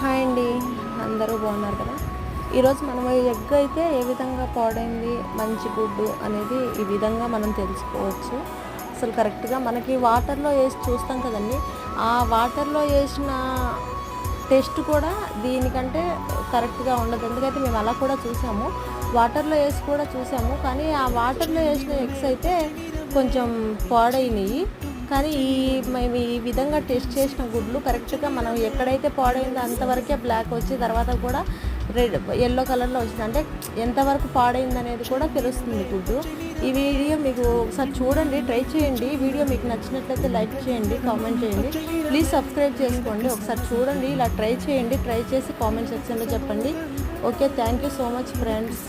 Hi అండి. అందరూ బాగున్నారు కదా? ఈరోజు మనం ఎగ్ అయితే ఏ విధంగా పాడైంది మంచి గుడ్డు అనేది ఈ విధంగా మనం తెలుసుకోవచ్చు. అసలు కరెక్ట్గా మనకి వాటర్లో వేసి చూస్తాం కదండి. ఆ వాటర్లో వేసిన టేస్ట్ కూడా దీనికంటే కరెక్ట్గా ఉండదు. ఎందుకంటే మేము అలా కూడా చూసాము. వాటర్లో వేసి కూడా చూసాము. కానీ ఆ వాటర్లో వేసిన ఎగ్స్ అయితే కొంచెం పాడైనవి కానీ ఈ మేము ఈ విధంగా టెస్ట్ చేసిన గుడ్లు కరెక్ట్గా మనం ఎక్కడైతే పాడైందో అంతవరకే బ్లాక్ వచ్చి తర్వాత కూడా రెడ్ ఎల్లో కలర్లో వచ్చింది. అంటే ఎంతవరకు పాడైంది అనేది కూడా తెలుస్తుంది గుడ్డు. ఈ వీడియో మీకు ఒకసారి చూడండి ట్రై చేయండి. వీడియో మీకు నచ్చినట్లయితే లైక్ చేయండి కామెంట్ చేయండి. ప్లీజ్ సబ్స్క్రైబ్ చేసుకోండి. ఒకసారి చూడండి ఇలా ట్రై చేయండి. ట్రై చేసి కామెంట్ సెక్షన్లో చెప్పండి. Okay thank you so much friends